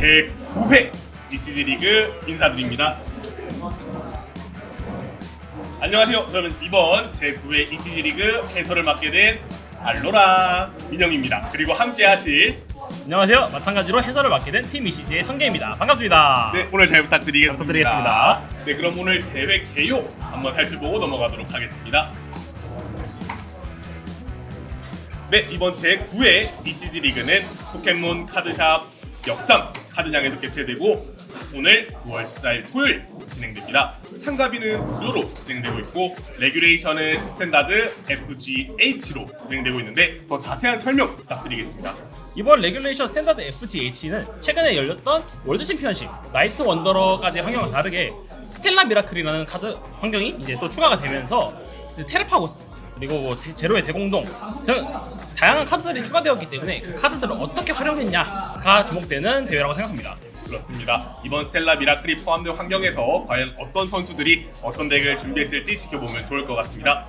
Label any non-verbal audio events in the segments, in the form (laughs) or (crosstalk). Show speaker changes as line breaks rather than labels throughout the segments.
제 9회 BCG 리그 인사드립니다. 안녕하세요. 저는 이번 제 9회 ECG 리그 해설을 맡게 된 알로라 민영입니다. 그리고 함께 하실
안녕하세요. 마찬가지로 해설을 맡게 된 팀 이시지의 성계입니다. 반갑습니다.
네, 오늘 잘 부탁드리겠습니다.
부탁드리겠습니다.
네, 그럼 오늘 대회 개요 한번 살펴보고 넘어가도록 하겠습니다. 네, 이번 제 9회 BCG 리그는 포켓몬 카드샵 역삼 카드장에서 개최되고 오늘 9월 14일 토요일 진행됩니다. 참가비는 무료로 진행되고 있고 레귤레이션은 스탠다드 FGH로 진행되고 있는데 더 자세한 설명 부탁드리겠습니다.
이번 레귤레이션 스탠다드 FGH는 최근에 열렸던 월드 챔피언십 나이트 원더러까지 환경과 다르게 스텔라 미라클이라는 카드 환경이 이제 또 추가가 되면서 테라파고스 그리고 뭐 대- 제로의 대공동 등 다양한 카드들이 추가되었기 때문에 그 카드들을 어떻게 활용했냐가 주목되는 대회라고 생각합니다.
그렇습니다. 이번 스텔라 미라클이 포함된 환경에서 과연 어떤 선수들이 어떤 덱을 준비했을지 지켜보면 좋을 것 같습니다.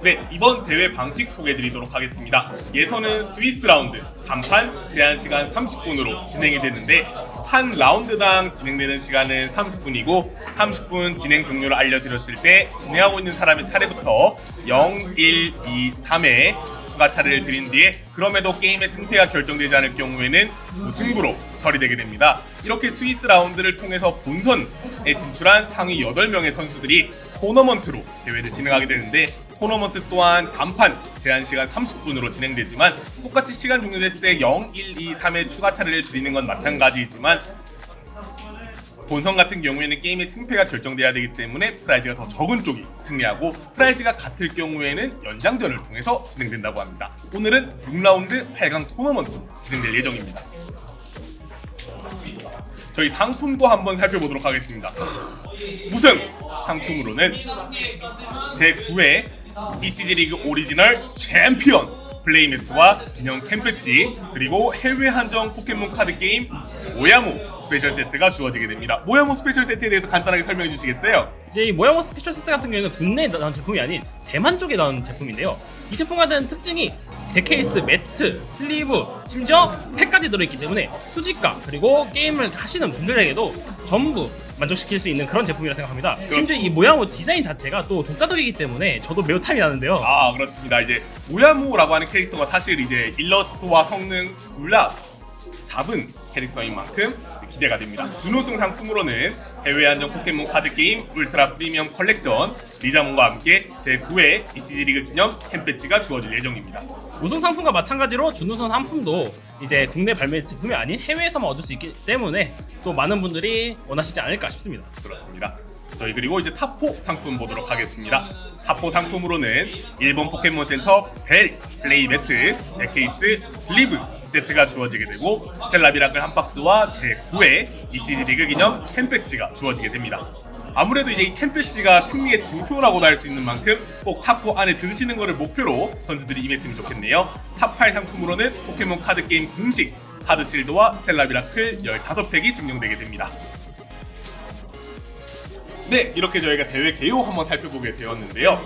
네, 이번 대회 방식 소개해드리도록 하겠습니다. 예선은 스위스 라운드, 단판 제한 시간 30분으로 진행이 되는데 한 라운드당 진행되는 시간은 30분이고 30분 진행 종료를 알려드렸을 때 진행하고 있는 사람의 차례부터 0, 1, 2, 3회 추가 차례를 드린 뒤에 그럼에도 게임의 승패가 결정되지 않을 경우에는 무승부로 처리되게 됩니다. 이렇게 스위스 라운드를 통해서 본선에 진출한 상위 8명의 선수들이 토너먼트로 대회를 진행하게 되는데 토너먼트 또한 단판 제한 시간 30분으로 진행되지만 똑같이 시간 종료됐을 때 0, 1, 2, 3의 추가 차례를 드리는 건 마찬가지이지만 본선 같은 경우에는 게임의 승패가 결정돼야 되기 때문에 프라이즈가 더 적은 쪽이 승리하고 프라이즈가 같을 경우에는 연장전을 통해서 진행된다고 합니다. 오늘은 6라운드 8강 토너먼트 진행될 예정입니다. 저희 상품도 한번 살펴보도록 하겠습니다. 우승 상품으로는 제9회 BCG 리그 오리지널 챔피언 플레이매트와 기념 캠배지 그리고 해외 한정 포켓몬 카드 게임 모야모 스페셜 세트가 주어지게 됩니다. 모야모 스페셜 세트에 대해서 간단하게 설명해 주시겠어요?
이제 이 모야모 스페셜 세트 같은 경우에는 국내에 나온 제품이 아닌 대만 쪽에 나온 제품인데요. 이 제품 같은 특징이 데케이스, 매트, 슬리브, 심지어 팩까지 들어있기 때문에 수집가 그리고 게임을 하시는 분들에게도 전부 만족시킬 수 있는 그런 제품이라 생각합니다. 심지어 이 모야모 디자인 자체가 또 독자적이기 때문에 저도 매우 탐이 나는데요.
아 그렇습니다. 이제 모야모라고 하는 캐릭터가 사실 이제 일러스트와 성능 둘 다 잡은 캐릭터인 만큼 기대가 됩니다. 준우승 상품으로는 해외 한정 포켓몬 카드 게임 울트라 프리미엄 컬렉션 리자몬과 함께 제9회 ECG 리그 기념 캠배지가 주어질 예정입니다.
우승 상품과 마찬가지로 준우승 상품도 이제 국내 발매 제품이 아닌 해외에서만 얻을 수 있기 때문에 또 많은 분들이 원하시지 않을까 싶습니다.
그렇습니다. 저희 그리고 이제 탑4 상품 보도록 하겠습니다. 탑4 상품으로는 일본 포켓몬 센터 벨, 플레이 매트, 넥케이스, 슬리브 세트가 주어지게 되고 스텔라 미라클 한 박스와 제9회 ECG 리그 기념 캠배지가 주어지게 됩니다. 아무래도 이제 이 캠배지가 승리의 증표라고도 할 수 있는 만큼 꼭 탑4 안에 드시는 것을 목표로 선수들이 임했으면 좋겠네요. 탑8 상품으로는 포켓몬 카드 게임 공식 카드 실드와 스텔라 미라클 15팩이 증정되게 됩니다. 네, 이렇게 저희가 대회 개요 한번 살펴보게 되었는데요.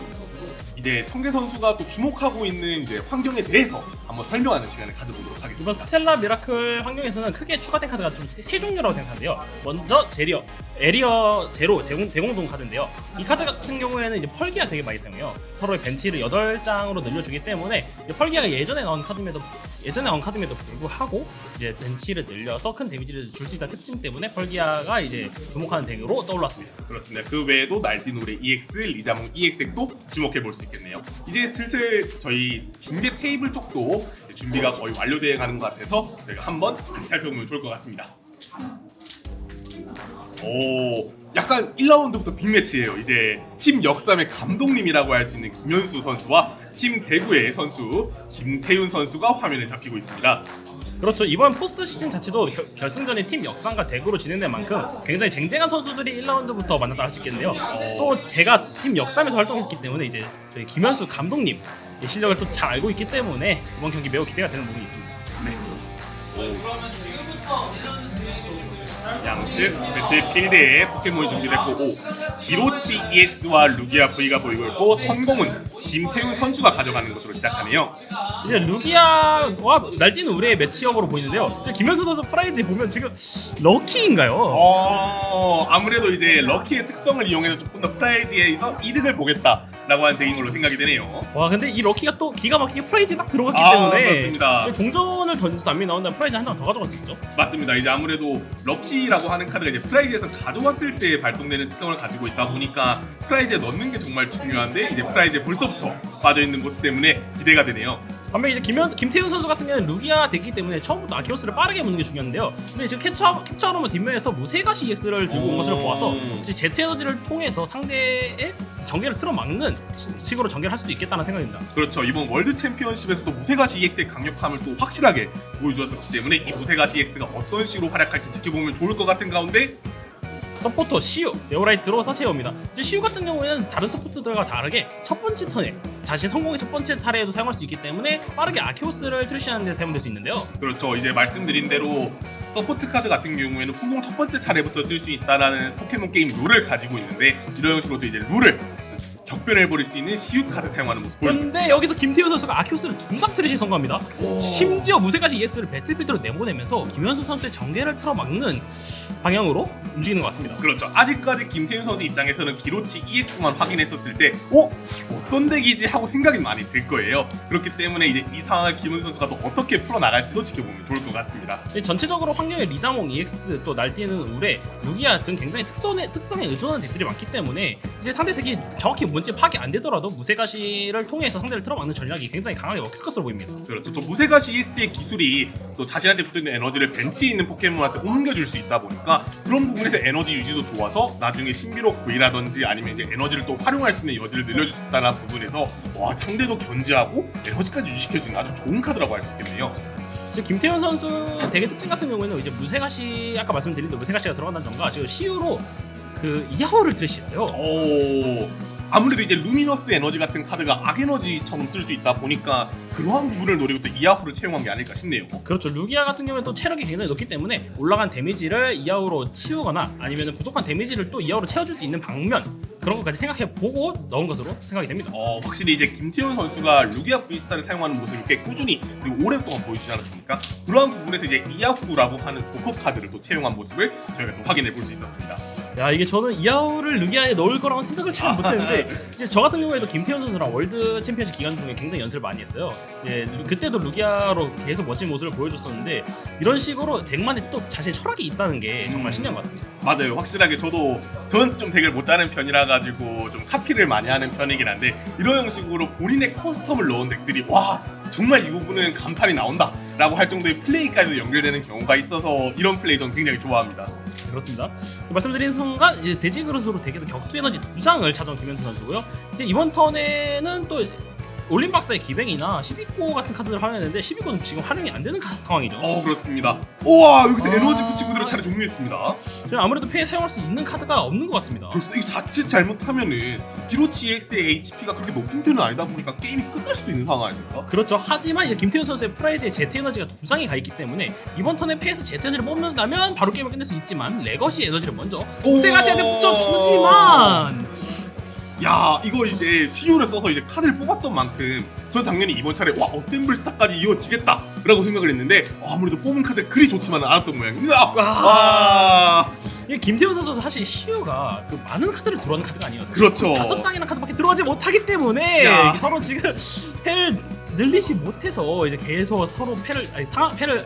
이제 청계 선수가 또 주목하고 있는 이제 환경에 대해서 한번 설명하는 시간을 가져보도록
이번
하겠습니다.
스텔라 미라클 환경에서는 크게 추가된 카드가 좀세 종류라고 생각하는데요. 먼저 제리어, 에리어 제로 제공, 대공동 카드인데요. 이 카드 같은 경우에는 이제 펄기가 되게 많이 사용해요. 서로의 벤치를 8장으로 늘려주기 때문에 이제 펄기가 예전에 나온 카드임에도 예전에 나온 카드임에도 불구하고 이제 벤치를 늘려서 큰 데미지를 줄 수 있다는 특징 때문에 펄기아가 이제 주목하는 덱으로 떠올랐습니다.
그렇습니다. 그 외에도 날티노레 EX, 리자몽 EX 덱도 주목해 볼 수 있겠네요. 이제 슬슬 저희 중계 테이블 쪽도 준비가 거의 완료되어 가는 것 같아서 저희가 한번 같이 살펴보면 좋을 것 같습니다. 오, 약간 1라운드부터 빅매치예요. 이제 팀 역삼의 감독님이라고 할 수 있는 김현수 선수와 팀 대구의 선수 김태윤 선수가 화면에 잡히고 있습니다.
그렇죠. 이번 포스트 시즌 자체도 결, 결승전이 팀 역상과 대구로 진행된 만큼 굉장히 쟁쟁한 선수들이 1라운드부터 만났다 할 수 있겠는데요. 또 제가 팀 역삼에서 활동했기 때문에 이제 저희 김현수 감독님 의 실력을 또 잘 알고 있기 때문에 이번 경기 매우 기대가 되는 부분이 있습니다.
네.
그러면 지금부터 1라운드 진행해 주시면
양측 배틀필드에 포켓몬이 준비됐고 오, 기로치 EX와 루기아 V가 보이고 있고 선공은 김태훈 선수가 가져가는 것으로 시작하네요.
이제 루기아와 날뛰는 우리의 매치업으로 보이는데요. 이제 김현수 선수 프라이즈 보면 지금 럭키인가요?
어, 아무래도 이제 럭키의 특성을 이용해서 조금 더 프라이즈에서 이득을 보겠다 라고 하는 덱인 걸로 생각이 되네요.
와 근데 이 럭키가 또 기가 막히게 프라이즈에 딱 들어갔기
아,
때문에
그렇습니다.
동전을 던져서 안미 나온다면 프라이즈 한 장 더 가져갈 수 있죠.
맞습니다. 이제 아무래도 럭키라고 하는 카드가 이제 프라이즈에서 가져왔을 때 발동되는 특성을 가지고 있다 보니까 프라이즈에 넣는 게 정말 중요한데 이제 프라이즈에 벌써부터 빠져 있는 모습 때문에 기대가 되네요.
반면 이제 김현, 김태훈 선수 같은 경우는 루기아 됐기 때문에 처음부터 아키오스를 빠르게 무는 게 중요한데요. 근데 지금 캡처 캡처로만 뒷면에서 무쇠가시 EX를 들고 온 것으로
오.
보아서 이제 제트 에너지를 통해서 상대의 전개를 틀어막는 시- 식으로 전개를 할 수도 있겠다는 생각입니다.
그렇죠. 이번 월드 챔피언십에서도 무쇠가시 EX의 강력함을 또 확실하게 보여주었기 때문에 이 무쇠가시 EX가 어떤 식으로 활약할지 지켜보면 좋을 것 같은 가운데
서포터 시우 네오라이트로 서체해옵니다. 이제 시우 같은 경우에는 다른 서포트들과 다르게 첫 번째 턴에 자신 성공의 첫 번째 사례에도 사용할 수 있기 때문데 빠르게 아키오스를 트리시하는 데 사용될 수 있는데요.
그렇죠. 이제 말씀드린 대로 서포트 카드 같은 경우에는 후공 첫 번째 차례부터 쓸 수 있다라는 포켓몬 게임 룰을 가지고 있는데 이런 식으로 또 이제 룰을 격변해 버릴 수 있는 시읒 카드 사용하는 모습 보여주고 있습니다.
근데 여기서 김태우 선수가 아키오스를 두 장 트리시 성공합니다.
오.
심지어 무쇠가시 ES를 배틀필드로 내보내면서 김현수 선수의 전개를 틀어막는 방향으로 움직이는 것 같습니다.
그렇죠. 아직까지 김태윤 선수 입장에서는 기로치 EX만 확인했었을 때, 어? 어떤 덱이지 하고 생각이 많이 들 거예요. 그렇기 때문에 이제 이 상황을 김은수 선수가 또 어떻게 풀어나갈지도 지켜보면 좋을 것 같습니다.
근데 전체적으로 환경의 리자몽 EX 또 날뛰는 울에 루기아 등 굉장히 특성에, 특성에 의존하는 덱들이 많기 때문에 이제 상대 덱이 정확히 뭔지 파악이 안 되더라도 무쇠가시를 통해서 상대를 틀어막는 전략이 굉장히 강하게 먹힐 것으로 보입니다.
그렇죠. 또 무쇠가시 EX의 기술이 또 자신한테 붙어있는 에너지를 벤치에 있는 포켓몬한테 옮겨줄 수 있다 보니까 그런 부분에서 에너지 유지도 좋아서 나중에 신비록 V라든지 아니면 이제 에너지를 또 활용할 수 있는 여지를 늘려줄 수 있다는 부분에서 와 상대도 견제하고 에너지까지 유지시켜주는 아주 좋은 카드라고 할 수 있겠네요.
이제 김태현 선수 덱의 특징 같은 경우에는 이제 무쇠가시 아까 말씀드린 대로 무쇠가시가 들어간다는 점과 지금 시우로 그 이하오를 드시했어요.
오 아무래도 이제 루미너스 에너지 같은 카드가 악 에너지처럼 쓸 수 있다 보니까 그러한 부분을 노리고 또 이하후를 채용한 게 아닐까 싶네요.
그렇죠. 루기아 같은 경우에 또 체력이 굉장히 높기 때문에 올라간 데미지를 이하우로 치우거나 아니면 부족한 데미지를 또 이하우로 채워줄 수 있는 방면 그런 것까지 생각해 보고 넣은 것으로 생각이 됩니다.
어 확실히 이제 김태훈 선수가 루기아 브이스타를 사용하는 모습을 꽤 꾸준히 그리고 오랫동안 보여주지 않았습니까? 그러한 부분에서 이제 이하후라고 하는 조커 카드를 또 채용한 모습을 저희가 또 확인해 볼 수 있었습니다.
야 이게 저는 이하우를 루기아에 넣을 거라고 생각을 잘 못했는데 (laughs) 이제 저 같은 경우에도 김태현 선수랑 월드 챔피언십 기간 중에 굉장히 연습을 많이 했어요. 예, 루- 그때도 루기아로 계속 멋진 모습을 보여줬었는데 이런 식으로 덱만에 또 자신의 철학이 있다는 게 정말 신기한 것 같습니다.
맞아요. 확실하게 저도 저는 좀 덱을 못 짜는 편이라 가지고 좀 카피를 많이 하는 편이긴 한데 이런 형식으로 본인의 커스텀을 넣은 덱들이 와 정말 이 부분은 간판이 나온다 라고 할 정도의 플레이까지도 연결되는 경우가 있어서 이런 플레이 저는 굉장히 좋아합니다.
그렇습니다. 말씀드린 순간 이제 돼지 그릇으로 덱에서 격투 에너지 두 장을 찾아온 김현수 선수고요. 이제 이번 턴에는 또 올림박사의 기뱅이나 12코 같은 카드를 활용했는데 12코는 지금 활용이 안 되는 카- 상황이죠.
어 그렇습니다. 우와 여기서
아.
에너지 붙이고 그대로 차례 종료했습니다.
지금 아무래도 패에 사용할 수 있는 카드가 없는 것 같습니다.
그래서 이거 자칫 잘못하면은 기로치 EX의 HP가 그렇게 높은 편은 아니다 보니까 게임이 끝날 수도 있는 상황 아닙니까?
그렇죠. 하지만 이제 김태훈 선수의 프라이즈에 제트 에너지가 두 장이 가 있기 때문에 이번 턴에 패에서 제트 에너지를 뽑는다면 바로 게임을 끝낼 수 있지만 레거시 에너지를 먼저
오.
세가시한테 붙여주지만
야 이거 이제 CU를 써서 이제 카드를 뽑았던 만큼 전 당연히 이번 차례 와 어셈블 스타까지 이어지겠다 라고 생각을 했는데 어, 아무래도 뽑은 카드 그리 좋지만은 않았던 모양입니다.
와.
와
이게 김태훈 선수도 사실 시우가 그 많은 카드를 들어오는 카드가 아니거든요.
그렇죠.
다섯 장이나 카드밖에 들어오지 못하기 때문에
야.
이게 서로 지금 패를 늘리지 못해서 이제 계속 서로 패를 아니 상황 패를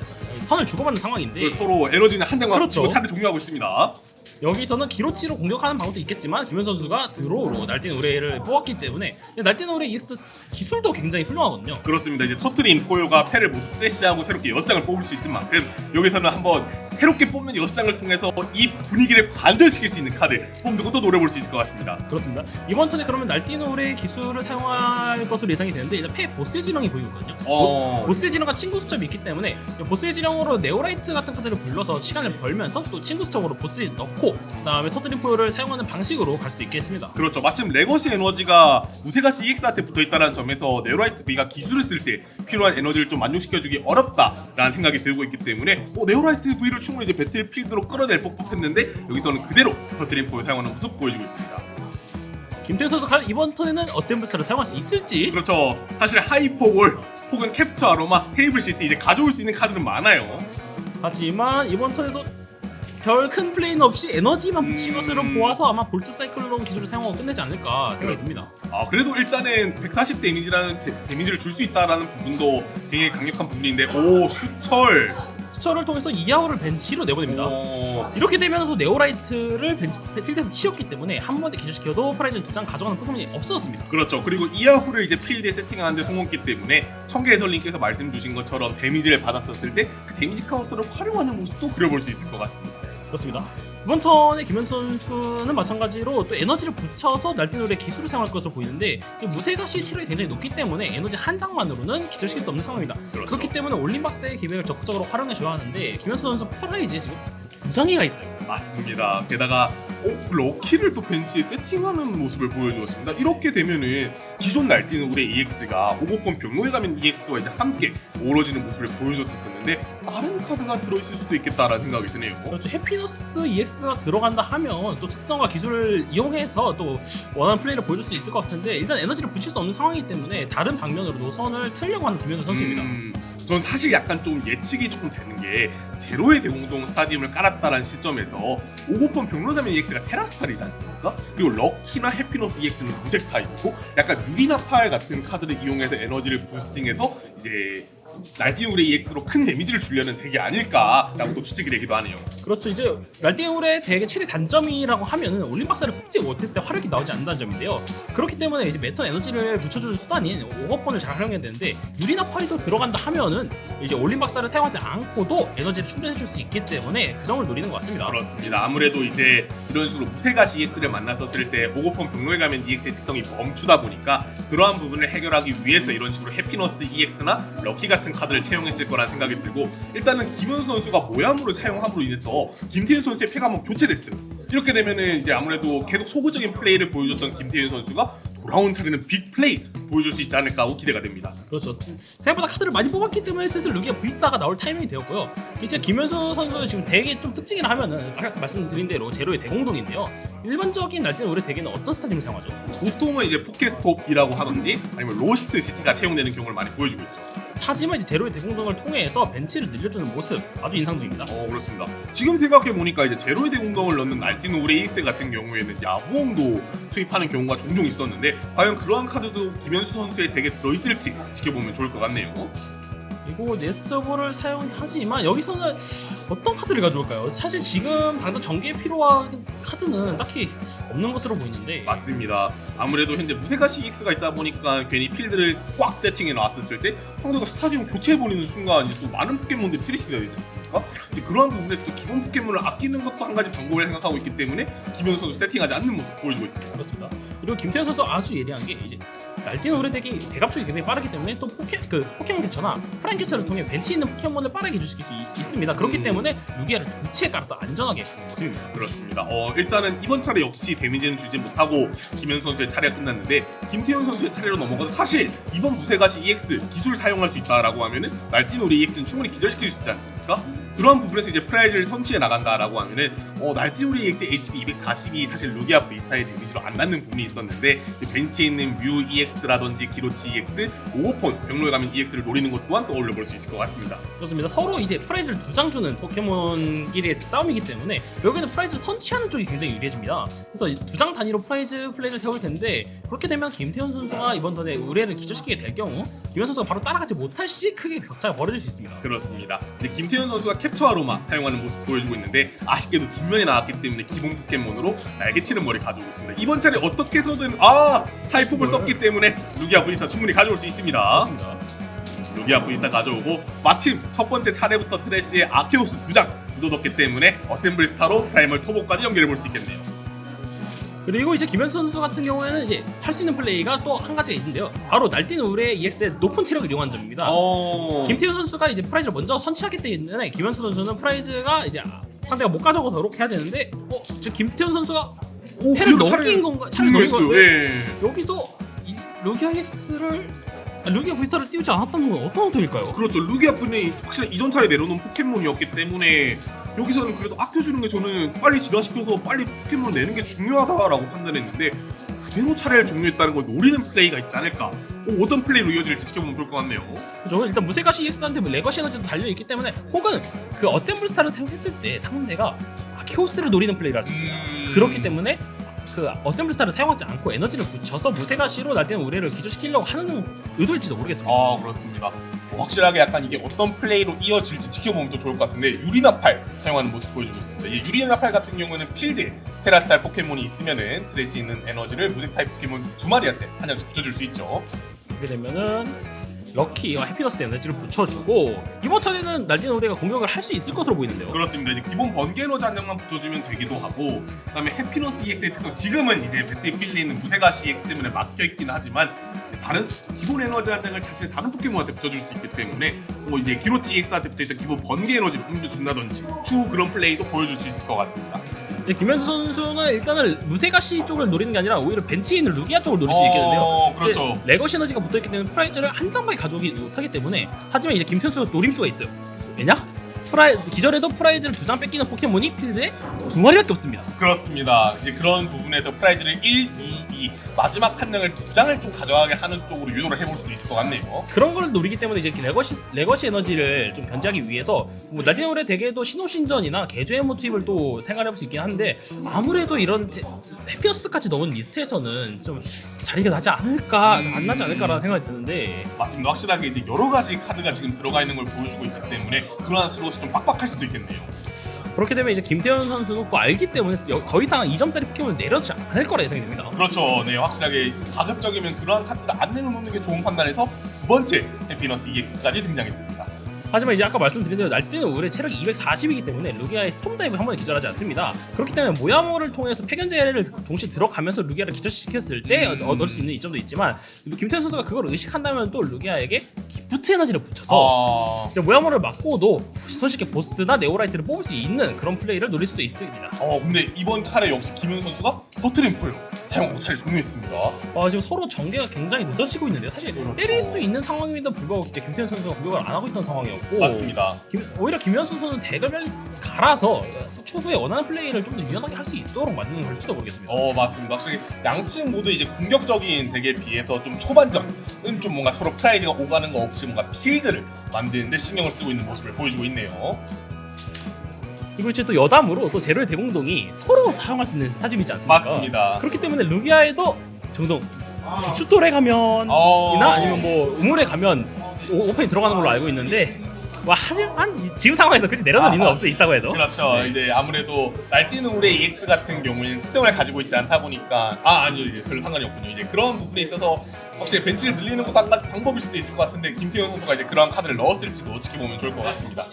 턴을 주고받는 상황인데
서로 에너지는 한 장만
그렇죠.
붙이고 차례 종료하고 있습니다.
여기서는 기로치로 공격하는 방법도 있겠지만 김현 선수가 드로우로 날뛰는 의뢰를 뽑았기 때문에 날뛰는 의뢰 EX 기술도 굉장히 훌륭하거든요.
그렇습니다. 이제 터트린 포요가 패를 모두 프레시하고 새롭게 6장을 뽑을 수 있을 만큼 여기서는 한번 새롭게 뽑는 6장을 통해서 이 분위기를 반전시킬 수 있는 카드 뽑는 것도 노려볼 수 있을 것 같습니다.
그렇습니다. 이번 턴에 그러면 날뛰는 의뢰 기술을 사용할 것으로 예상이 되는데 이제 패 보스의 진영이 보이거든요.
어.
보스의 진영과 친구 수첩이 있기 때문에 보스의 진영으로 네오라이트 같은 카드를 불러서 시간을 벌면서 또 친구 수첩으로 보스에 넣고 그다음에 터트린 포효를 사용하는 방식으로 갈 수도 있겠습니다.
그렇죠. 마침 레거시 에너지가 무쇠가시 EX한테 붙어 있다는 점에서 네오라이트 B가 기술을 쓸 때 필요한 에너지를 좀 만족시켜주기 어렵다라는 생각이 들고 있기 때문에 어, 네오라이트 V를 충분히 이제 배틀필드로 끌어낼 법했는데 여기서는 그대로 터트림포를 사용하는 모습 보여주고 있습니다.
김태현 선수 과연 이번 턴에는 어셈블스를 사용할 수 있을지
그렇죠. 사실 하이퍼볼 혹은 캡처 아로마, 테이블 시티 이제 가져올 수 있는 카드는 많아요.
하지만 이번 턴에도 별 큰 플레이는 없이 에너지만 붙인
음.
것으로 보아서 아마 볼트 사이클론 기술을 사용하고 끝내지 않을까 생각이 듭니다.
아 그래도 일단은 140 데미지라는 데, 데미지를 줄 수 있다라는 부분도 굉장히 강력한 부분인데 오 수철.
수철을 통해서 이하우를 벤치로 내보냅니다.
어,
이렇게 되면서 네오라이트를 벤치, 필드에서 치웠기 때문에 한 번에 기절시켜도 프라이즈는 두장 가져가는 포켓몬이 없어졌습니다.
그렇죠. 그리고 이하후를 이제 필드에 세팅하는데 성공했기 때문에 청계 해설님께서 말씀 주신 것처럼 데미지를 받았었을 때 그 데미지 카운터를 활용하는 모습도 그려볼 수 있을 것 같습니다.
그렇습니다. 이번 턴에 김현수 선수는 마찬가지로 또 에너지를 붙여서 날뛰노래 기술을 사용할 것으로 보이는데 이 무쇠가시 체력이 굉장히 높기 때문에 에너지 한 장만으로는 기절시킬 수 없는 상황입니다.
그렇죠.
그렇기 때문에 올림박스의 기획을 적극적으로 활용해줘야 하는데 김현수 선수 프라이즈에 지금 두 장이가 있어요.
맞습니다. 게다가 어, 럭키를 또 벤치에 세팅하는 모습을 보여주었습니다. 이렇게 되면은 기존 날뛰는 우리 EX가 오고폰 병로에 가면 EX와 이제 함께 어우러지는 모습을 보여줬었는데 다른 카드가 들어있을 수도 있겠다라는 생각이 드네요.
그렇죠. 해피너스 EX가 들어간다 하면 또 특성과 기술을 이용해서 또 원하는 플레이를 보여줄 수 있을 것 같은데 일단 에너지를 붙일 수 없는 상황이기 때문에 다른 방면으로 노선을 틀려고 하는 김현수 선수입니다.
음, 전 사실 약간 좀 예측이 조금 되는 게 제로의 대공동 스타디움을 깔았다는 시점에서 오고폰 병로자면 EX가 테라스타이지 않습니까? 그리고 럭키나 해피너스 EX는 무색 타입이고 약간 미리나팔 같은 카드를 이용해서 에너지를 부스팅해서 이제 날뛰우레 EX로 큰 데미지를 주려는 덱이 아닐까라고 또 추측이 되기도 하네요.
그렇죠. 이제 날띵울의 대개 최대 단점이라고 하면은 올림박스를 뽑지 못했을 때 화력이 나오지 않는다는 점인데요. 그렇기 때문에 이제 메턴 에너지를 붙여주는 수단인 오거폰을 잘 활용해야 되는데 유리나 파리도 들어간다 하면은 이제 올림박스를 사용하지 않고도 에너지를 충전해줄 수 있기 때문에 그 점을 노리는 것 같습니다.
그렇습니다. 아무래도 이제 이런 식으로 무쇠가시 EX를 만났었을 때 오고폰 병로에 가면 EX의 특성이 멈추다 보니까 그러한 부분을 해결하기 위해서 이런 식으로 해피너스 EX나 럭키 같은 카드를 채용했을 거란 생각이 들고 일단은 김현수 선수가 모양으로 사용함으로 인해서 김태윤 선수의 패가 한번 교체됐어요. 이렇게 되면은 이제 아무래도 계속 소극적인 플레이를 보여줬던 김태윤 선수가 돌아온 차례는 빅 플레이 보여줄 수 있지 않을까 하고 기대가 됩니다.
그렇죠. 생각보다 카드를 많이 뽑았기 때문에 슬슬 루기아 브이스타가 나올 타이밍이 되었고요. 이제 김현수 선수 지금 덱의 좀 특징이라 하면은 아까 말씀드린 대로 제로의 대공동인데요. 일반적인 날때는 올해 덱에는 어떤 스타팅을 사용하죠?
보통은 이제 포켓스톱이라고 하든지 아니면 로스트 시티가 채용되는 경우를 많이 보여주고 있죠.
하지만 이제 제로의 대공동을 통해서 벤치를 늘려주는 모습 아주 인상적입니다.
어 그렇습니다. 지금 생각해 보니까 이제 제로의 대공동을 넣는 날뛰는 우리 EX 같은 경우에는 야구홍도 투입하는 경우가 종종 있었는데 과연 그러한 카드도 김현수 선수의 덱에 들어있을지 지켜보면 좋을 것 같네요.
그리고 네스터볼을 사용하지만 여기서는 어떤 카드를 가져올까요? 사실 지금 당장 전개에 필요한 카드는 딱히 없는 것으로 보이는데
맞습니다. 아무래도 현재 무쇠가시 EX가 있다 보니까 괜히 필드를 꽉 세팅해 놨었을 때 상대가 스타디움 교체해 버리는 순간 이제 또 많은 포켓몬들이 트리스가 되지 않습니까? 이제 그러한 부분에서 또 기본 포켓몬을 아끼는 것도 한 가지 방법을 생각하고 있기 때문에 김현수 선수 세팅하지 않는 모습 보여주고 있습니다.
그렇습니다. 그리고 김태현 선수 아주 예리한 게 이제 날뛰는 오래되기 대갑축이 굉장히 빠르기 때문에 또 포켓 그 포켓몬 캐처나 프라임 캐처를 통해 벤치 있는 포켓몬을 빠르게 기술시킬 수 있, 있습니다. 그렇기
음.
때문에 루기아를 두 채 깔아서 안전하게 가는 모습입니다.
그렇습니다. 어, 일단은 이번 차례 역시 데미지는 주지 못하고 김현 선수의 차례가 끝났는데 김태현 선수의 차례로 넘어가서 사실 이번 무쇠가시 EX 기술 사용할 수 있다라고 하면은 우리 EX는 충분히 기절시킬 수 있지 않습니까? 그러한 부분에서 이제 프라이즈를 선취해 나간다라고 하면은 어, 날뛰는 우리 EX HP 240이 사실 루기아 브이스타의 데미지로 안 닿는 부분이 있었는데 이 벤치에 있는 뮤 EX라든지 기로치 EX, 오오폰 병로에 가면 EX를 노리는 것 또한 떠올려 볼 수 있을 것 같습니다.
그렇습니다. 서로 이제 프라이즈를 두 장 주는 포켓몬끼리의 싸움이기 때문에 결국에는 프라이즈를 선취하는 쪽이 굉장히 유리해집니다. 그래서 두 장 단위로 프라이즈 플레이를 세울 텐데 그렇게 되면 김태현 선수가 이번 턴에 의뢰를 기절시키게 될 경우 김현 선수가 바로 따라가지 못할 시 크게 격차가 벌어질 수 있습니다.
그렇습니다. 김태현 선수가 캡처 아로마 사용하는 모습 보여주고 있는데 아쉽게도 뒷면에 나왔기 때문에 기본 포켓몬으로 날개치는 머리 가져오고 있습니다. 이번 차례 어떻게 해서든 아 하이폭을 썼기 때문에 루기아 브이스타 충분히 가져올 수 있습니다.
그렇습니다.
루기아 브이스타 가져오고 마침 첫 번째 차례부터 트래시의 아케오스 두 장 묻어뒀기 때문에 어셈블 스타로 프라이멀 터보까지 연결해 볼 수 있겠네요.
그리고 이제 김현 선수 같은 경우에는 이제 할 수 있는 플레이가 또 한 가지가 있는데요. 바로 날뛰는 의뢰 EX의 높은 체력을 이용한 점입니다.
어...
김태현 선수가 이제 프라이즈를 먼저 선취하기 때문에 김현수 선수는 프라이즈가 이제 상대가 못 가져오도록 해야 되는데 어, 지금 김태현 선수가
오,
패를 넘긴 건가? 차를 넘긴. 건데
예.
여기서 이 루기아 EX를 아, 루기아 브이스타를 띄우지 않았다는 건 어떤 의도일까요?
그렇죠. 루기아 분이 확실히 이전 차례 내려놓은 포켓몬이었기 때문에 여기서는 그래도 아껴주는 게 저는 빨리 진화시켜서 빨리 포켓몬을 내는 게 중요하다라고 판단했는데 그대로 차례를 종료했다는 걸 노리는 플레이가 있지 않을까 어, 어떤 플레이로 이어질지 지켜보면 좋을 것 같네요
그죠? 일단 무세가시 EX한테 뭐 레거시 에너지도 달려있기 때문에 혹은 그 어셈블 스타를 사용했을 때 상대가 아키오스를 노리는 플레이를 할 수 있습니다.
음.
그렇기 때문에 그 어셈블 스타를 사용하지 않고 에너지를 붙여서 무세가시로 날뛰는 우레를 기절시키려고 하는 의도일지도 모르겠습니다.
아 그렇습니다. 확실하게 약간 이게 어떤 플레이로 이어질지 지켜보면 또 좋을 것 같은데 유리나팔 사용하는 모습 보여주고 있습니다. 이 유리나팔 같은 경우는 필드에 테라스탈 포켓몬이 있으면은 드레스 있는 에너지를 무색 타입 포켓몬 두 마리한테 한 장씩 붙여줄 수 있죠.
그렇게 되면은 럭키와 해피너스 에너지를 붙여주고 이번 턴에는 날뛰는 우레가 공격을 할 수 있을 것으로 보이는데요.
그렇습니다. 이제 기본 번개 에너지 한 장만 붙여주면 되기도 하고 그다음에 해피너스 EX의 특성 지금은 이제 배틀필드에 있는 무세가시 EX 때문에 막혀 있긴 하지만 다른 기본 에너지 한 장을 자신의 다른 포켓몬한테 붙여줄 수 있기 때문에 뭐 이제 기로치 EX한테 붙어있던 기본 번개 에너지를 옮겨준다든지 추후 그런 플레이도 보여줄 수 있을 것 같습니다.
이제 김현수 선수는 일단은 무세가시 쪽을 노리는 게 아니라 오히려 벤치에 있는 루기아 쪽을 노릴 수
어,
있겠는데요.
그렇죠.
레거 시너지가 붙어있기 때문에 프라이즈를 한 장밖에 가져오기 못하기 때문에 하지만 이제 김현수가 노림수가 있어요. 왜냐? 프라이 기절에도 프라이즈를 두 장 뺏기는 포켓몬이 필드에 두 마리밖에 없습니다.
그렇습니다. 이제 그런 부분에서 프라이즈를 1, 2, 2 마지막 한 장을 두 장을 좀 가져가게 하는 쪽으로 유도를 해볼 수도 있을 것 같네요.
그런 걸 노리기 때문에 이제 레거시 레거시 에너지를 좀 견제하기 위해서 뭐 날디노레 대개도 신호신전이나 개조의 모티브를 또 생각해볼 수 있긴 한데 아무래도 이런 테- 해피어스 까지 넣은 리스트에서는 좀 자리가 나지 않을까 안 나지 않을까라는 생각이 드는데
맞습니다. 확실하게 이제 여러 가지 카드가 지금 들어가 있는 걸 보여주고 있기 때문에 그러한 스로 스좀 빡빡할 수도 있겠네요.
그렇게 되면 이제 김태현 선수는 또 알기 때문에 여- 더 이상 2점짜리 포켓몬을 내려주지 않을 거라 예상이 됩니다.
그렇죠. 네, 확실하게 가급적이면 그러한 카드를 안 내놓는 게 좋은 판단에서 두 번째 해피너스 EX까지 등장했습니다.
하지만 이제 아까 말씀드린 대로 날뛰는 우울의 체력이 240이기 때문에 루기아의 스톰 다이브 한 번에 기절하지 않습니다. 그렇기 때문에 모야모를 통해서 패견제를 동시에 들어가면서 루기아를 기절시켰을 때
음.
얻을 수 있는 이점도 있지만 김태현 선수가 그걸 의식한다면 또 루기아에게 기프트 에너지를 붙여서
어...
모야모를 맞고도 손쉽게 보스나 네오라이트를 뽑을 수 있는 그런 플레이를 노릴 수도 있습니다.
어 근데 이번 차례 역시 김윤 선수가 버트린 폴로 사용하고 차례 종료했습니다.
어, 지금 서로 전개가 굉장히 늦어지고 있는데요. 사실 때릴 수 있는 상황임에도 불구하고 이제 김태현 선수가 공격을 안 하고 있던 상황이었고
맞습니다.
김- 오히려 김현수 선수는 대결 빨리 갈아서 추후에 원하는 플레이를 좀 더 유연하게 할 수 있도록 만드는 걸지도 모르겠습니다.
어 맞습니다. 확실히 양측 모두 이제 공격적인 덱에 비해서 좀 초반전은 좀 뭔가 서로 프라이즈가 오가는 거 없이 뭔가 필드를 만드는데 신경을 쓰고 있는 모습을 보여주고 있네요.
그리고 이제 또 여담으로 또 제로의 대공동이 서로 사용할 수 있는 스타짐이지 않습니까?
맞습니다.
그렇기 때문에 루기아에도 종종 주춧돌에 가면이나
어.
아니면 뭐 우물에 가면 오- 오펜이 들어가는 걸로 알고 있는데 와 하지만 이- 지금 상황에서 그지 내려놓을 이유는
아하.
없죠 있다고 해도
그렇죠.
네.
이제 아무래도 날뛰는 우레 EX 같은 경우에는 특성을 가지고 있지 않다 보니까 아 아니요 이제 별 상관이 없군요. 이제 그런 부분에 있어서 확실히 벤치를 늘리는 것도 한 가지 방법일 수도 있을 것 같은데 김태현 선수가 이제 그러한 카드를 넣었을지도 지켜보면 좋을 것 같습니다.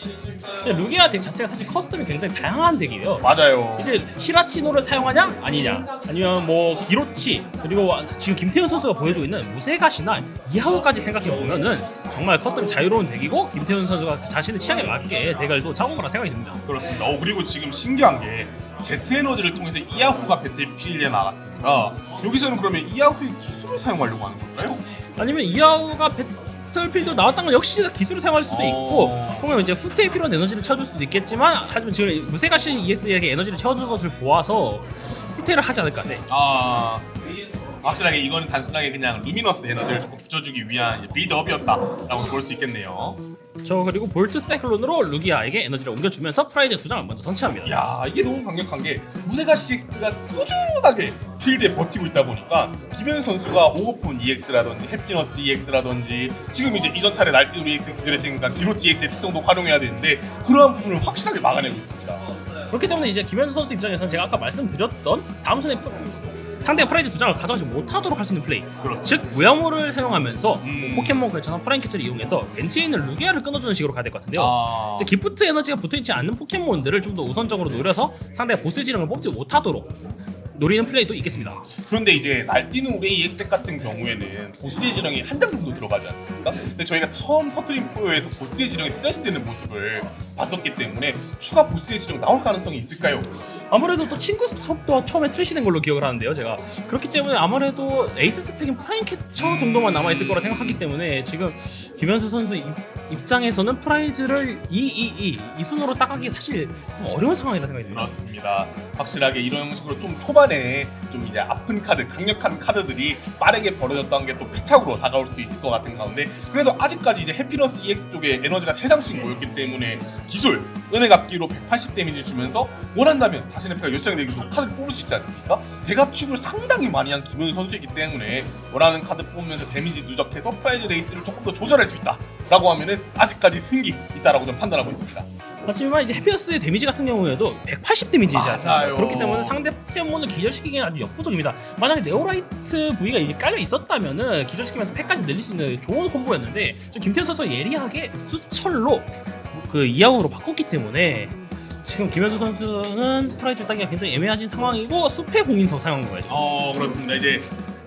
근데 루기아 덱 자체가 사실 커스텀이 굉장히 다양한 덱이에요
맞아요.
이제 치라치노를 사용하냐 아니냐 아니면 뭐 기로치 그리고 지금 김태훈 선수가 보여주고 있는 무세가시나 이하우까지 생각해 보면은 정말 커스텀 자유로운 덱이고 김태훈 선수가 자신의 취향에 맞게 덱을 또 짜온 거라 생각이 듭니다.
그렇습니다. 어, 그리고 지금 신기한 게 제트 에너지를 통해서 이하후가 배틀필드에 나갔습니다. 여기서는 그러면 이하후의 기술을 사용하려고 하는 걸까요?
아니면 이하우가 배 틀필드 나왔다는 건 역시 기술을 사용할 수도 있고
어.
혹은 이제 후퇴에 필요한 에너지를 채워줄 수도 있겠지만 하지만 지금 무세가시 EX에게 에너지를 채워준 것을 보아서 후퇴를 하지 않을까. 네.
아 확실하게 이거는 단순하게 그냥 루미너스 에너지를 조금 붙여주기 위한 이제 빌드업이었다라고 볼 수 있겠네요.
저 그리고 볼트 사이클론으로 루기아에게 에너지를 옮겨주면서 프라이즈 두 장을 먼저 선취합니다.
야 이게 너무 강력한 게 무세가 CX가 꾸준하게 필드에 버티고 있다 보니까 김현 선수가 오버폰 EX라든지 해피너스 EX라든지 지금 이제 이전 차례 날뛰는 EX 기절했으니까 기로치 EX의 특성도 활용해야 되는데 그러한 부분을 확실하게 막아내고 있습니다.
그렇기 때문에 이제 김현수 선수 입장에서는 제가 아까 말씀드렸던 다음 턴에 프로- 상대 프라이즈 두 장을 가져가지 못하도록 할 수 있는 플레이
그렇습니다.
즉 무야모를 사용하면서
음.
포켓몬 결처나 프라인캐치를 이용해서 벤치에 있는 루기아를 끊어주는 식으로 가야 될 것 같은데요
아...
이제 기프트 에너지가 붙어있지 않는 포켓몬들을 좀 더 우선적으로 노려서 상대가 보스 지령을 뽑지 못하도록 노리는 플레이도 있겠습니다
그런데 이제 날뛰는 우레이 덱 같은 경우에는 보스의 지령이 한 장 정도 들어가지 않습니까? 근데 저희가 처음 터트린 프로에서 보스의 지령이 트래시되는 모습을 봤었기 때문에 추가 보스의 지령 나올 가능성이 있을까요?
아무래도 또 친구 스톱도 처음에 트래시된 걸로 기억을 하는데요 제가 그렇기 때문에 아무래도 에이스 스펙인 프라인 캐쳐 정도만 남아있을 거라 생각하기 때문에 지금 김현수 선수 입, 입장에서는 프라이즈를 2, 2, 2, 이 순으로 따가기 사실 좀 어려운 상황이라 생각이 듭니다.
그렇습니다. 확실하게 이런 식으로 좀 초반에 좀 이제 아픈 카드, 강력한 카드들이 빠르게 벌어졌다는 게 또 패착으로 다가올 수 있을 것 같은 가운데 그래도 아직까지 이제 해피너스 EX 쪽에 에너지가 세상씩 모였기 때문에 기술 은혜 갚기로 180 데미지 주면서 원한다면 자신의 패가 여시장 되기도 카드를 뽑을 수 있지 않습니까? 대갑축을 상당히 많이 한 김현 선수이기 때문에 원하는 카드 뽑으면서 데미지 누적해서 프라이즈 레이스를 조금 더 조절할 수 있다라고 하면은 아직까지 승기 있다라고 좀 판단하고 있습니다.
하지만 이제 해피어스의 데미지 같은 경우에도 180 데미지이지 않습니까?
맞아요.
그렇기 때문에 상대 포켓몬을 기절시키기엔 아주 역부족입니다. 만약에 네오라이트 부위가 이제 깔려 있었다면은 기절시키면서 패까지 늘릴 수 있는 좋은 콤보였는데 지금 김태현 선수가 예리하게 수철로 그 이하우로 바꿨기 때문에 지금 김현수 선수는 프라이즈 따기가 굉장히 애매해진 상황이고 숲의 공인석 사용한 거예요.
어 그렇습니다. 이제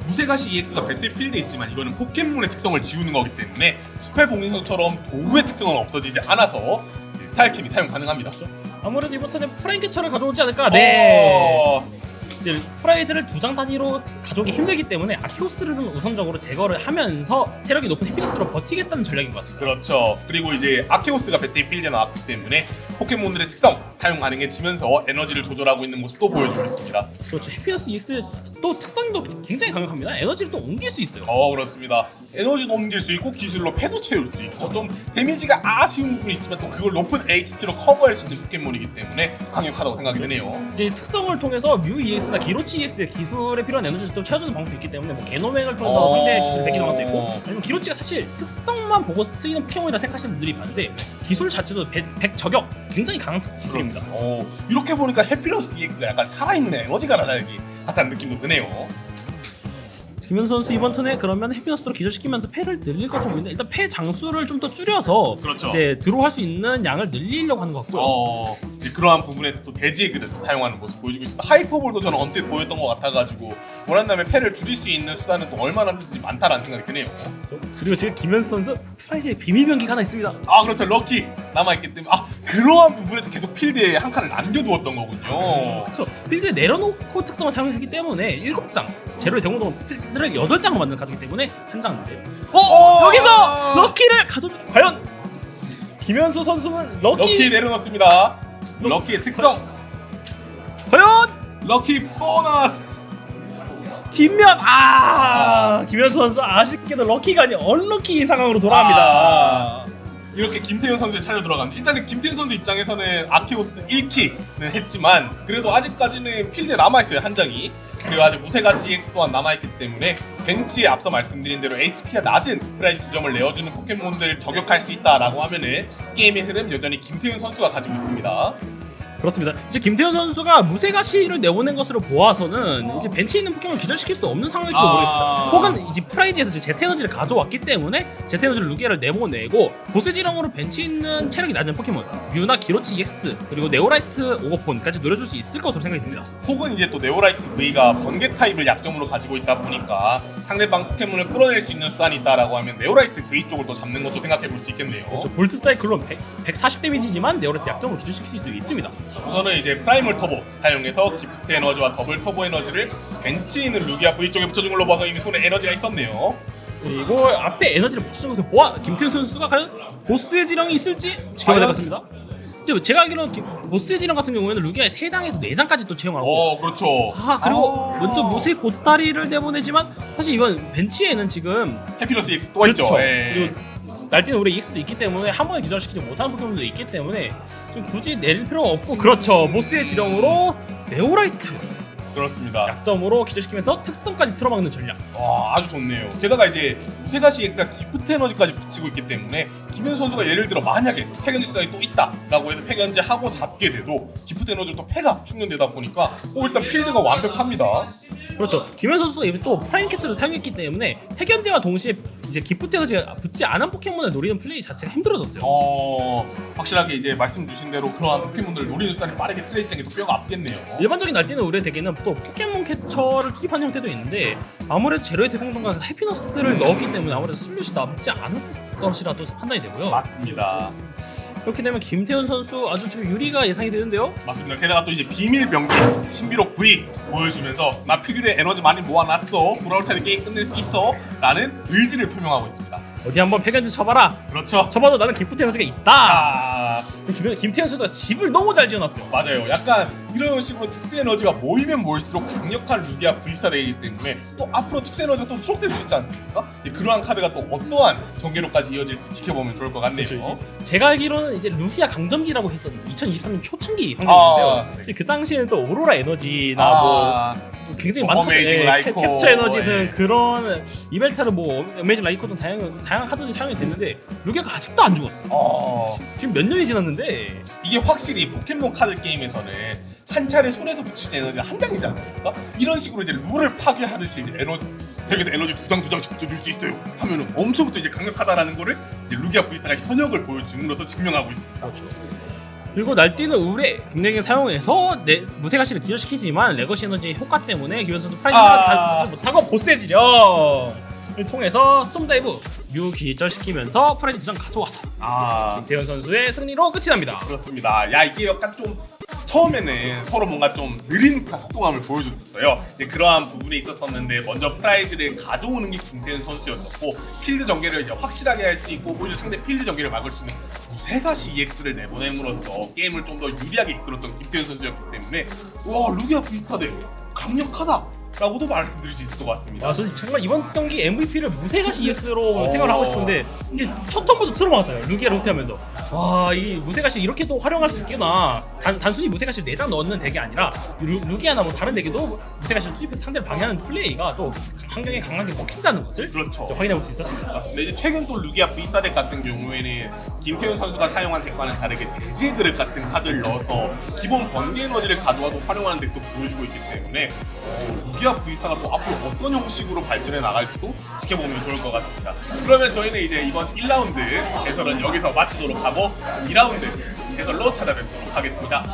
무쇠가시 EX가 배틀필드에 있지만 이거는 포켓몬의 특성을 지우는 거기 때문에 숲의 봉인석처럼 도구의 특성은 없어지지 않아서 이제 스타일킴이 사용 가능합니다.
아무래도 이번 턴에 프랭캐처를 가져오지 않을까? 네.
어,
이제 프라이즈를 두 장 단위로 가져오기 힘들기 때문에 아키오스를 우선적으로 제거를 하면서 체력이 높은 헤피너스로 버티겠다는 전략인 것 같습니다.
그렇죠. 그리고 이제 아케오스가 배틀필드에 나왔기 때문에 포켓몬들의 특성 사용 가능해지면서 에너지를 조절하고 있는 모습도 보여주고 있습니다.
그렇죠. 해피너스 EX 또 특성도 굉장히 강력합니다. 에너지를 또 옮길 수 있어요.
어 그렇습니다. 에너지도 옮길 수 있고 기술로 패도 채울 수 있고 좀 데미지가 아쉬운 부분이 있지만 또 그걸 높은 HP로 커버할 수 있는 포켓몬이기 때문에 강력하다고 생각이 되네요.
이제 특성을 통해서 뮤 EX 나 기로치 EX의 기술에 필요한 에너지를 또 채워주는 방법도 있기 때문에 뭐 게노맥을 통해서
어.
상대의 기술을 뺏기는 방법도 있고 아니면 기로치가 사실 특성만 보고 쓰이는 포켓몬이다 생각하시는 분들이 많은데 기술 자체도 100, 100 저격 굉장히 강한 기술입니다.
어, 이렇게 보니까 해피러스 EX가 약간 살아있는 에너지가 나달기 같다는 느낌도 드네요.
김현수 선수 이번 턴에 그러면 해피너스로 기절시키면서 패를 늘릴 것으로 보이는데 일단 패 장수를 좀 더 줄여서
그렇죠.
이제 드로우할 수 있는 양을 늘리려고 하는 것 같고요.
어, 이제 그러한 부분에서 또 돼지의 그릇 사용하는 모습 보여주고 있습니다. 하이퍼볼도 저는 언뜻 보였던 것 같아가지고 원한다면 패를 줄일 수 있는 수단은 또 얼마나 든지 많다라는 생각이 드네요.
그리고 지금 김현수 선수 프라이즈에 비밀 병기가 하나 있습니다.
아 그렇죠 럭키 남아있기 때문에 아 그러한 부분에서 계속 필드에 한 칸을 남겨두었던 거군요.
그렇죠. 필드에 내려놓고 특성을 사용했기 때문에 7장 제로의 대공동 필드를 8장으로 만든 카드이기 때문에 한 장인데 어!
어!
여기서 럭키를 가져 과연 김현수 선수는 럭키,
럭키 내려놓습니다. 럭키의 특성
과연
럭키 보너스.
뒷면 아 김현수 선수 아쉽게도 럭키가 아닌 언럭키 상황으로 돌아갑니다.
아, 이렇게 김태현 선수의 차례로 돌아갑니다. 일단은 김태현 선수 입장에서는 아키오스 1키는 했지만 그래도 아직까지는 필드에 남아있어요 한 장이. 그리고 아직 무세가 CX 또한 남아있기 때문에 벤치에 앞서 말씀드린 대로 HP가 낮은 프라이즈 두 점을 내어주는 포켓몬들을 저격할 수 있다라고 하면은 게임의 흐름 여전히 김태현 선수가 가지고 있습니다.
그렇습니다. 이제 김태현 선수가 무쇠가시를 내보낸 것으로 보아서는 이제 벤치에 있는 포켓몬을 기절시킬 수 없는 상황일지도
아.
모르겠습니다. 혹은 이제 프라이즈에서 에너지를 가져왔기 때문에 제트 에너지를 루기아를 내보내고 보스 지령으로 벤치에 있는 체력이 낮은 포켓몬 뮤나 기로치 EX 그리고 네오라이트 오거폰까지 노려줄 수 있을 것으로 생각이 듭니다.
혹은 이제 또 네오라이트 V가 번개 타입을 약점으로 가지고 있다 보니까 상대방 포켓몬을 끌어낼 수 있는 수단이 있다라고 하면 네오라이트 V 쪽을 또 잡는 것도 생각해 볼 수 있겠네요.
그렇죠. 볼트 사이클론 100, 140 데미지지만 네오라이트 약점으로 기절시킬 수 있습니다.
우선은 이제 프라이멀 터보 사용해서 기프트 에너지와 더블 터보 에너지를 벤치에 있는 루기아 V 쪽에 붙여준 걸로 봐서 이미 손에 에너지가 있었네요.
그리고 앞에 에너지를 붙여준 것을 보아 김태현 선수가 과연 보스의 지령이 있을지 지켜봐야 될 것 같습니다. 이제 제가 알기로는 기- 보스의 지령 같은 경우에는 루기아의 3장에서 4장까지 또 채용하고
어 그렇죠.
아 그리고
아.
먼저 모세 보따리를 내보내지만 사실 이번 벤치에는 지금
해피너스 X 또 있죠.
그렇죠.
예.
그리고 날뛰는 우리 EX도 있기 때문에 한 번에 기절시키지 못하는 포켓몬도 있기 때문에 좀 굳이 내릴 필요가 없고 그렇죠 모스의 지령으로 네오라이트
그렇습니다.
약점으로 기절시키면서 특성까지 틀어막는 전략
와 아주 좋네요. 게다가 이제 세가시 X가 기프트 에너지까지 붙이고 있기 때문에 김현 선수가 예를 들어 만약에 패견지 수단이 또 있다라고 해서 패견지 하고 잡게 돼도 기프트 에너지로 또 패가 충전되다 보니까 어, 일단 필드가 완벽합니다.
그렇죠. 김현 선수가 이번 또 프라임 캐치를 사용했기 때문에 태견제와 동시에 이제 기프트 에너지가 붙지 않은 포켓몬을 노리는 플레이 자체가 힘들어졌어요.
어 확실하게 이제 말씀 주신 대로 그러한 포켓몬들을 노리는 수단이 빠르게 트레이스 된 게 또 뼈가 아프겠네요.
일반적인 날뛰는 우리의 덱에는 또 포켓몬 캐처를 투입하는 형태도 있는데 아무래도 제로의 대공동과 해피너스를 넣었기 때문에 아무래도 슬롯이 남지 않았을 것이라도 판단이 되고요.
맞습니다.
그렇게 되면 김태훈 선수 아주 지금 유리가 예상이 되는데요.
맞습니다. 게다가 또 이제 비밀 병기 신비록 V 보여주면서 나 필드에 에너지 많이 모아놨어. 돌아올 차례 게임 끝낼 수 있어. 라는 의지를 표명하고 있습니다.
어디 한번 패견즈 쳐봐라.
그렇죠.
쳐봐도 나는 기프트 에너지가 있다.
아
김, 김태현 선수가 집을 너무 잘 지어놨어요.
맞아요. 약간 이런 식으로 특수 에너지가 모이면 모일수록 강력한 루기아 V스타되기 때문에 또 앞으로 특수 에너지가 또 수록될 수 있지 않습니까? 예, 그러한 카드가 또 어떠한 전개로까지 이어질지 지켜보면 좋을 것 같네요.
그렇죠. 제가 알기로는 이제 루기아 강점기라고 했던 2023년 초창기 환경인데요.
아, 네.
그 당시에는 또 오로라 에너지나 뭐
아,
굉장히
뭐
많은
어메이징
예,
라이코,
캡- 캡처 에너지 등
예.
그런 이벨타를 뭐 어메이징 라이코 등 다양한 다양한 카드들이 사용이 됐는데 루기아가 아직도 안 죽었어.
어,
지금 몇 년이 지났는데
이게 확실히 포켓몬 카드 게임에서는 한 차례 손에서 붙이는 에너지가 한 장이지 않습니까? 이런 식으로 이제 룰을 파괴하듯이 이제 에너지 덱에서 에너지 두 장 두 장씩 붙여줄 수 있어요. 하면은 엄청 또 이제 강력하다라는 거를 이제 루기아 브이스타가 현역을 보여줌으로써 증명하고 있습니다.
그렇죠. 그리고 날뛰는 우레 굉장히 사용해서 내 무쇠가시를 기절시키지만 레거시 에너지 효과 때문에 기현 선수 프라이즈
아.
아~ 못하고 보스의 지령을 통해서 스톰 다이브 뮤 기절시키면서 프라이즈 두장 가져와서
아
대현 선수의 승리로 끝이 납니다.
그렇습니다. 야 이게 약간 좀 처음에는 서로 뭔가 좀 느린 속도감을 보여줬었어요. 근데 그러한 부분이 있었었는데 먼저 프라이즈를 가져오는 게 김태현 선수였었고 필드 전개를 이제 확실하게 할 수 있고 오히려 상대 필드 전개를 막을 수 있는 무쇠가시 EX를 내보냄으로써 게임을 좀 더 유리하게 이끌었던 김태현 선수였기 때문에 와 루기아 비슷하대 강력하다. 라고도 말씀드릴 수 있을 것 같습니다.
아, 저는 정말 이번 경기 MVP를 무쇠가시 ES로
어.
생각을 하고 싶은데 이게 첫 턴부터 들어맞았잖아요. 루기아 로테하면서 와, 이 무쇠가시 이렇게 또 활용할 수 있구나. 단, 단순히 무쇠가시 내장 넣는 덱이 아니라 루, 루기아나 뭐 다른 덱에도 무쇠가시를 투입해서 상대를 방해하는 플레이가 또 환경에 강하게 먹힌다는 것을
그렇죠.
확인해 볼 수 있었습니다.
맞습니다. 이제 최근 또 루기아 비스타 덱 같은 경우에는 김태훈 선수가 사용한 덱과는 다르게 대지의 그릇 같은 카드를 넣어서 기본 번개 에너지를 가져와도 활용하는 덱도 보여주고 있기 때문에 어, 루기아 비스타가 또 앞으로 어떤 형식으로 발전해 나갈지도 지켜보면 좋을 것 같습니다. 그러면 저희는 이제 이번 1라운드 해설은 여기서 마치도록 하고 2라운드 해설로 찾아뵙도록 하겠습니다.